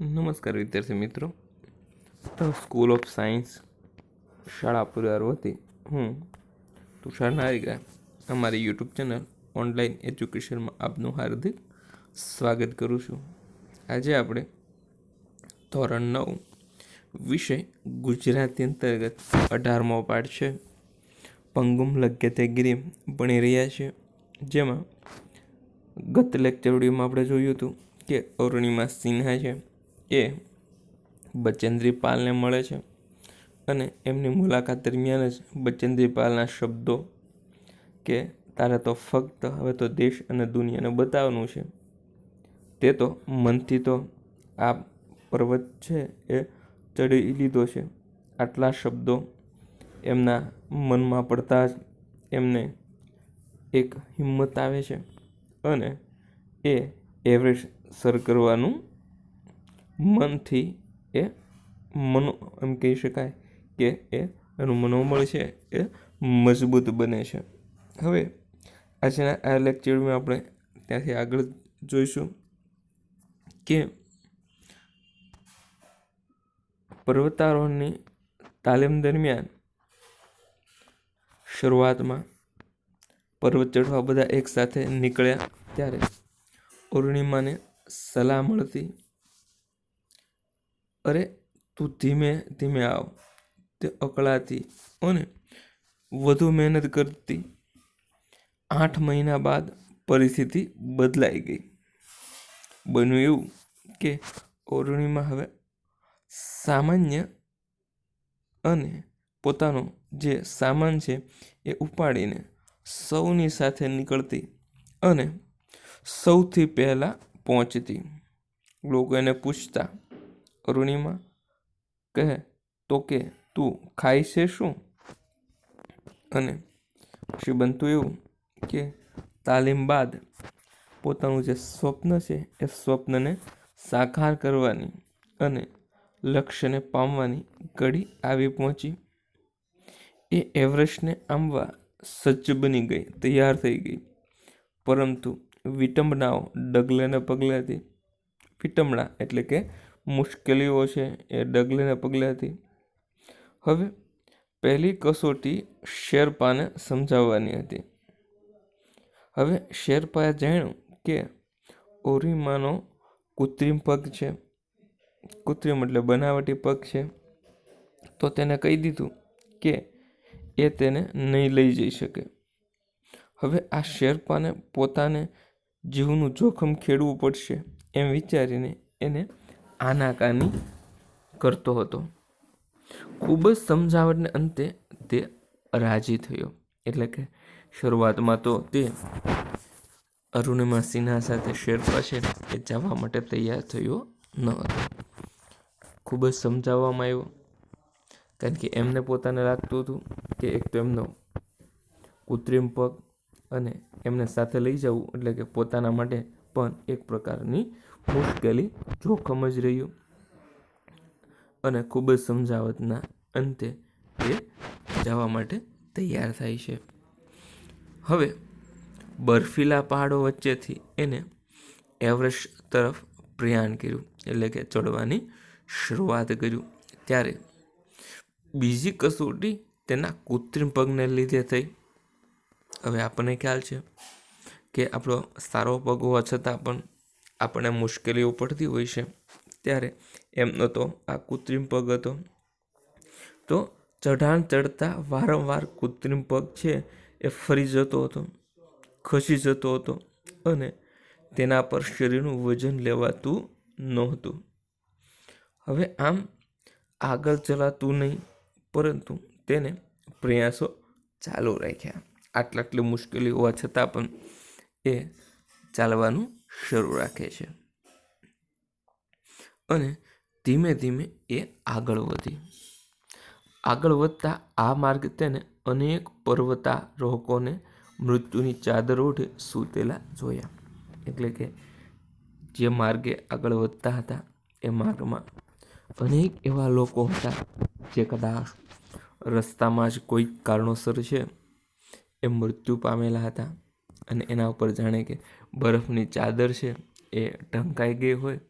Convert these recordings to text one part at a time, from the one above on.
નમસ્કાર વિદ્યાર્થી મિત્રો. સ્કૂલ ઓફ સાયન્સ શાળા પરિવાર વતી હું તુષાર નારિકા અમારી યુટ્યુબ ચેનલ ઓનલાઈન એજ્યુકેશનમાં આપનું હાર્દિક સ્વાગત કરું છું. આજે આપણે ધોરણ નવ વિષય ગુજરાતી અંતર્ગત અઢારમો પાઠ છે. પંગુમ લગ્યતે ગિરિમ ભણી રહ્યા છે. જેમાં ગત લેક્ચર વિડીયોમાં આપણે જોયું હતું કે અરુણિમા સિન્હા છે. એ બચેન્દ્રી પાલને મળે છે અને એમની મુલાકાત દરમિયાન જ બચેન્દ્રી પાલના શબ્દો કે તારે તો ફક્ત હવે તો દેશ અને દુનિયાને બતાવવાનું છે, તે તો મનથી તો આ પર્વત છે એ ચડી લીધો છે. આટલા શબ્દો એમના મનમાં પડતા જ એમને એક હિંમત આવે છે અને એ એવરેસ્ટ સર કરવાનું મનથી એ મનો, એમ કહી શકાય કે એ એનું મનોબળ છે, એ મજબૂત બને છે. હવે આજના આ લેક્ચરમાં આપણે ત્યાંથી આગળ જોઈશું કે પર્વતારોહણની તાલીમ દરમિયાન શરૂઆતમાં પર્વત ચઢવા બધા એકસાથે નીકળ્યા ત્યારે અરુણિમાને સલાહ મળતી અરે, તું ધીમે ધીમે આવ. તે અકળાતી અને વધુ મહેનત કરતી આઠ મહિના બાદ પરિસ્થિતિ બદલાઈ ગઈ. બન્યું એવું કે અરુણિમા હવે સામાન્ય અને પોતાનો જે સામાન છે એ ઉપાડીને સૌની સાથે નીકળતી અને સૌથી પહેલાં પહોંચતી. લોકો એને પૂછતા અરુણિમા કહે, તો કે, તું ખાય છે શું? અને પછી બનતું એવું કે, તાલીમ બાદ પોતાનું જે સ્વપ્ન છે, એ સ્વપ્નને સાકાર કરવાની અને લક્ષ્યને પામવાની ઘડી આવી પહોંચી. એ એવરેસ્ટને આંબવા સજ્જ બની ગઈ, તૈયાર થઈ ગઈ. પરંતુ વિટંબનાઓ ડગલે ને પગલે હતી વિટંબણા એટલે કે મુશ્કેલીઓ છે એ ડગલે ને પગલે હતી. હવે પહેલી કસોટી શેરપાને સમજાવવાની હતી. હવે શેરપાએ જાણ્યું કે ઓરિમાનો કૃત્રિમ પગ છે. કૃત્રિમ એટલે બનાવટી પગ છે. તો તેને કહી દીધું કે એ તેને નહીં લઈ જઈ શકે. હવે આ શેરપાને પોતાને જીવનું જોખમ ખેડવું પડશે એમ વિચારીને એને આનાકાની કરતો હતો. ખૂબ જ સમજાવટને અંતે તે રાજી થયો. એટલે કે શરૂઆતમાં તો તે અરુણિમા સિન્હા સાથે શેરપા છે એ જવા માટે તૈયાર થયો ન હતો. ખૂબ જ સમજાવવામાં આવ્યો, કારણ કે એમને પોતાને લાગતું હતું કે એક તો એમનો કૃત્રિમ પગ અને એમને સાથે લઈ જવું એટલે કે પોતાના માટે પણ એક પ્રકારની મુશ્કેલી જોખમ જ રહ્યું અને ખૂબ જ સમજાવટના અંતે એ જવા માટે તૈયાર થાય છે. હવે બર્ફીલા પહાડો વચ્ચેથી એને એવરેસ્ટ તરફ પ્રયાણ કર્યું એટલે કે ચડવાની શરૂઆત કર્યું. ત્યારે બીજી કસોટી તેના કૃત્રિમ પગને લીધે થઈ. હવે આપણને ખ્યાલ છે કે આપણો સારો પગ હોવા છતાં પણ આપણને મુશ્કેલીઓ પડતી હોય છે, ત્યારે એમનો તો આ કૃત્રિમ પગ હતો. તો ચઢાણ ચડતા વારંવાર કૃત્રિમ પગ છે એ ફરી જતો હતો, ખસી જતો હતો અને તેના પર શરીરનું વજન લેવાતું નહોતું. હવે આમ આગળ ચલાતું નહીં, પરંતુ તેને પ્રયાસો ચાલુ રાખ્યા. આટલા આટલી મુશ્કેલી હોવા છતાં પણ એ ચાલવાનું શરૂ રાખે છે. અને ધીમે ધીમે એ આગળ વધી. આગળ વધતા આ માર્ગ તેને અનેક પર્વતારોહકોને મૃત્યુની ચાદર ઓઢે સૂતેલા જોયા. એટલે કે જે માર્ગે આગળ વધતા હતા એ માર્ગમાં અનેક એવા લોકો હતા જે કદાચ રસ્તામાં જ કોઈ કારણોસર છે એ મૃત્યુ પામેલા હતા. અને એના ઉપર જાણે કે બરફની ચાદર છે એ ઢંકાઈ ગઈ હોય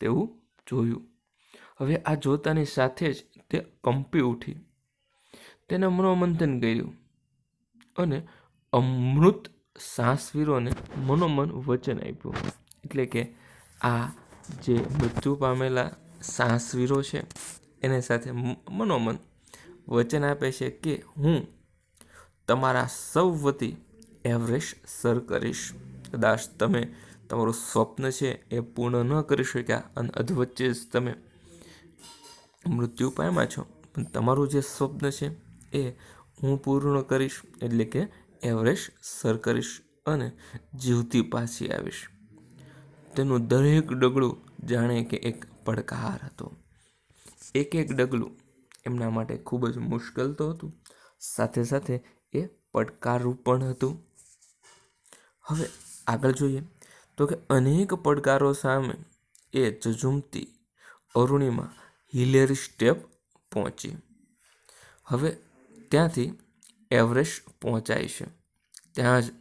તેવું જોયું. હવે આ જોતાની સાથે જ તે કંપી ઉઠી. તેને મનોમંથન કર્યું અને અમૃત સાસવીરોને મનોમન વચન આપ્યું. એટલે કે આ જે મૃત્યુ પામેલા સાસવીરો છે, એને સાથે મનોમન વચન આપે છે કે હું તમારા સૌ વતી એવરેસ્ટ સર કરીશ. કદાચ તમે તમારું સ્વપ્ન છે એ પૂર્ણ ન કરી શક્યા અને અધવચ્ચે જ તમે મૃત્યુ પામ્યા છો. પણ તમારું જે સ્વપ્ન છે એ હું પૂર્ણ કરીશ એટલે કે એવરેસ્ટ સર કરીશ અને જીવતી પાછી આવીશ. તેનું દરેક ડગલું જાણે કે એક પડકાર હતો. એક એક ડગલું એમના માટે ખૂબ જ મુશ્કેલ તો હતું. સાથે સાથે એ પડકારરૂપ પણ હતું. હવે આગળ જોઈએ તો કે અનેક પડકારો સામે એ ઝઝૂમતી અરુણિમા હિલેરી સ્ટેપ પહોંચી. હવે ત્યાંથી એવરેસ્ટ પહોંચાય છે. ત્યાં જ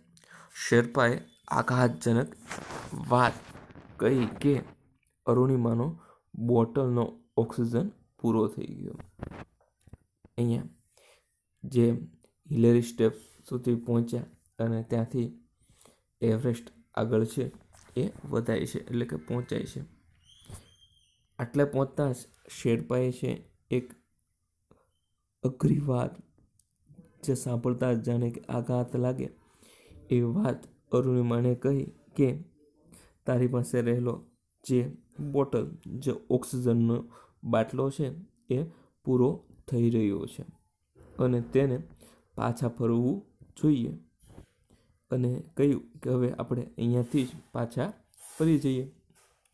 શેરપાએ આઘાતજનક વાત કહી કે અરુણિમાનો બોટલનો ઓક્સિજન પૂરો થઈ ગયો. અહીંયા જે હિલેરી સ્ટેપ સુધી પહોંચ્યા અને ત્યાંથી એવરેસ્ટ આગળ છે, એ વધાય છે, એટલે કે પહોંચાય છે. આટલે પહોંચતા જ શેરપાએ છે એક અઘરી વાત જે સાંભળતા જ જાણે કે આઘાત લાગે, એ વાત અરુણિમાને કહી કે, તારી પાસે રહેલો જે બોટલ, જે ઓક્સિજનનો બાટલો છે, એ પૂરો થઈ રહ્યો છે અને તેને પાછા ફરવું જોઈએ. અને કહ્યું કે હવે આપણે અહીંયાથી જ પાછા ફરી જઈએ.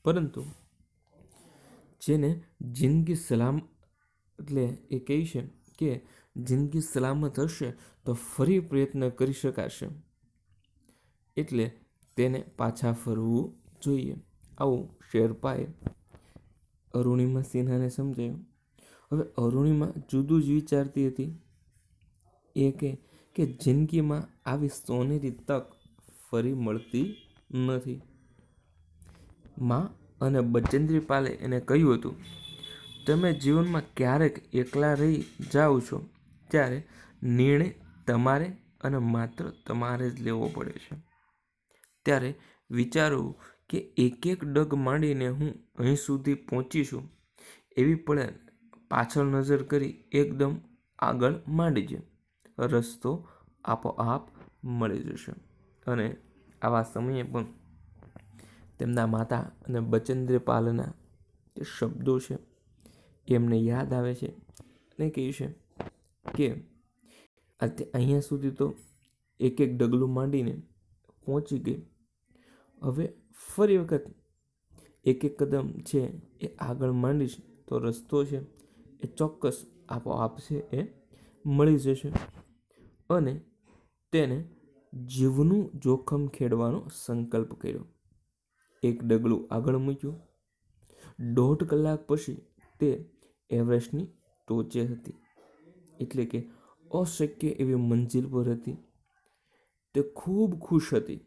પરંતુ જેને જિંદગી સલામ એટલે એ કહે છે કે જિંદગી સલામત હશે તો ફરી પ્રયત્ન કરી શકાશે. એટલે તેને પાછા ફરવું જોઈએ. આવું શેરપાએ અરુણિમા સિન્હાને સમજાયું. હવે અરુણિમા જુદું જ વિચારતી હતી. એ કે કે જિંદગીમાં આવી સોનેરી તક ફરી મળતી નથી. માં અને બચેન્દ્રી પાલે એને કહ્યું હતું, તમે જીવનમાં ક્યારેક એકલા રહી જાઓ છો, ત્યારે નિર્ણય તમારે અને માત્ર તમારે જ લેવો પડે છે. ત્યારે વિચારવું કે એક એક ડગ માંડીને હું અહીં સુધી પહોંચી છું, એવી પડે પાછળ નજર કરી એકદમ આગળ માંડીજે રસ્તો આપોઆપ મળી જશે. અને આવા સમયે પણ તેમના માતા અને બચેન્દ્રપાલના જે શબ્દો છે, એમને યાદ આવે છે અને કહે છે કે અહીંયા સુધી તો એક એક ડગલું માંડીને પહોંચી ગઈ. હવે ફરી વખત એક એક કદમ છે એ આગળ માંડીશ તો રસ્તો છે એ ચોક્કસ આપોઆપ છે એ મળી જશે. અને તેને જીવનું જોખમ ખેડવાનો સંકલ્પ કર્યો. એક ડગલું આગળ મૂક્યું. દોઢ કલાક પછી તે એવરેસ્ટની ટોચે હતી. એટલે કે અશક્ય એવી મંજિલ પર હતી. તે ખૂબ ખુશ હતી.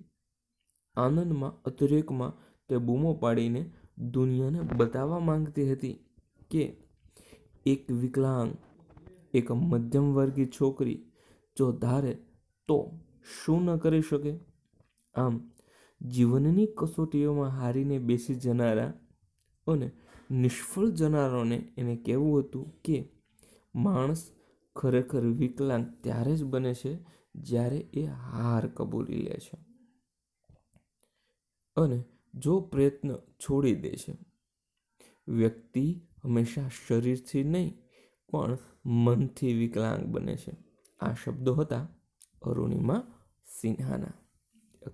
આનંદમાં, અતિરેકમાં તે બૂમો પાડીને દુનિયાને બતાવવા માંગતી હતી કે એક વિકલાંગ, એક મધ્યમ વર્ગી છોકરી જો ધારે તો શું ન કરી શકે? આમ, જીવનની કસોટીઓમાં હારીને બેસી જનારા અને નિષ્ફળ જનારોને એને કહેવું હતું કે, માણસ ખરેખર વિકલાંગ ત્યારે જ બને છે જ્યારે એ હાર કબૂલી લે છે અને જો પ્રયત્ન છોડી દે છે. વ્યક્તિ હંમેશા શરીરથી નહીં, પણ મનથી વિકલાંગ બને છે. આ શબ્દો હતા અરુણિમા સિન્હાના.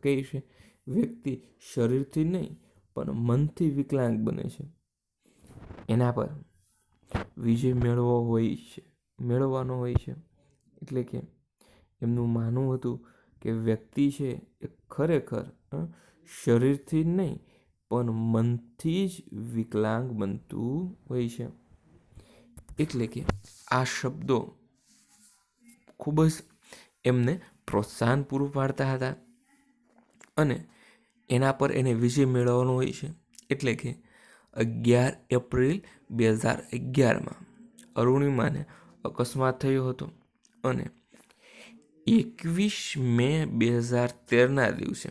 કહે છે? વ્યક્તિ શરીરથી નહીં, પણ મનથી વિકલાંગ બને છે. એના પર વિજય મેળવવો હોય છે, મેળવવાનો હોય છે. એટલે કે એમનું માનવું હતું કે વ્યક્તિ છે એ ખરેખર શરીરથી નહીં, પણ મનથી જ વિકલાંગ બનતું હોય છે. એટલે કે આ શબ્દો ખૂબ જ એમને પ્રોત્સાહન પૂરું પાડતા હતા અને એના પર એને વિજય મેળવવાનો હોય છે. એટલે કે અગિયાર એપ્રિલ બે હજાર અગિયારમાં અરુણિમાને અકસ્માત થયો હતો અને એકવીસ મે બે હજાર તેરના દિવસે,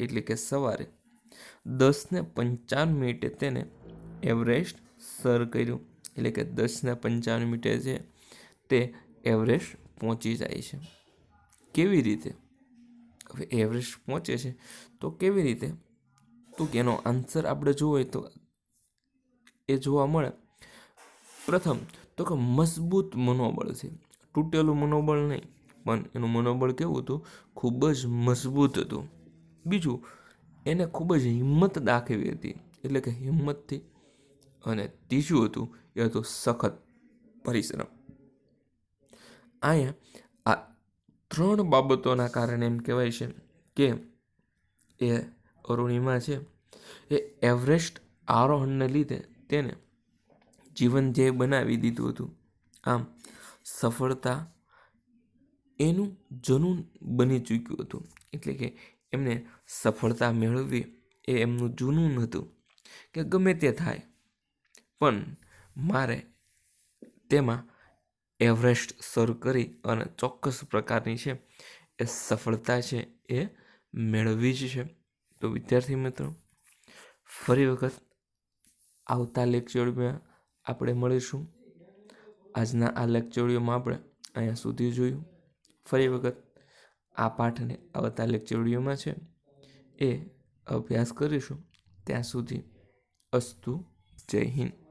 એટલે કે સવારે દસને પંચાવન મિનિટે તેને એવરેસ્ટ સર કર્યું. એટલે કે દસને પંચાવન મિનિટે છે તે એવરેસ્ટ પહોંચી જાય છે. કેવી રીતે? હવે એવરેસ્ટ પહોંચે છે. તો કેવી રીતે? તો એનો આન્સર આપણે જોવો હોય તો એ જોવા મળે. પ્રથમ, તો કે મજબૂત મનોબળ છે. તૂટેલું મનોબળ નહીં, પણ એનું મનોબળ કેવું હતું? ખૂબ જ મજબૂત હતું. બીજું, એને ખૂબ જ હિંમત દાખવી હતી. એટલે કે હિંમતથી. અને ત્રીજું હતું, એ હતું સખત પરિશ્રમ. અહીંયા આ ત્રણ બાબતોના કારણે એમ કહેવાય છે કે એ અરુણિમા છે, એ એવરેસ્ટ આરોહણને લીધે તેને જીવન ધ્યેય બનાવી દીધું હતું. આમ સફળતા એનું જનૂન બની ચૂક્યું હતું. એટલે કે એમને સફળતા મેળવવી એ એમનું જૂનું હતું કે ગમે તે થાય. પણ મારે તેમાં એવરેસ્ટ સર કરી અને ચોક્કસ પ્રકારની છે એ સફળતા છે એ મેળવવી જ છે. તો વિદ્યાર્થી મિત્રો, ફરી વખત આવતા લેક્ચરમાં આપણે મળીશું. આજના આ લેક્ચરોમાં આપણે અહીંયા સુધી જોયું. ફરી વખત આ પાઠને આવતા લેક્ચરોમાં છે એ અભ્યાસ કરીશું. ત્યાં સુધી અસ્તુ, જય હિન્દ.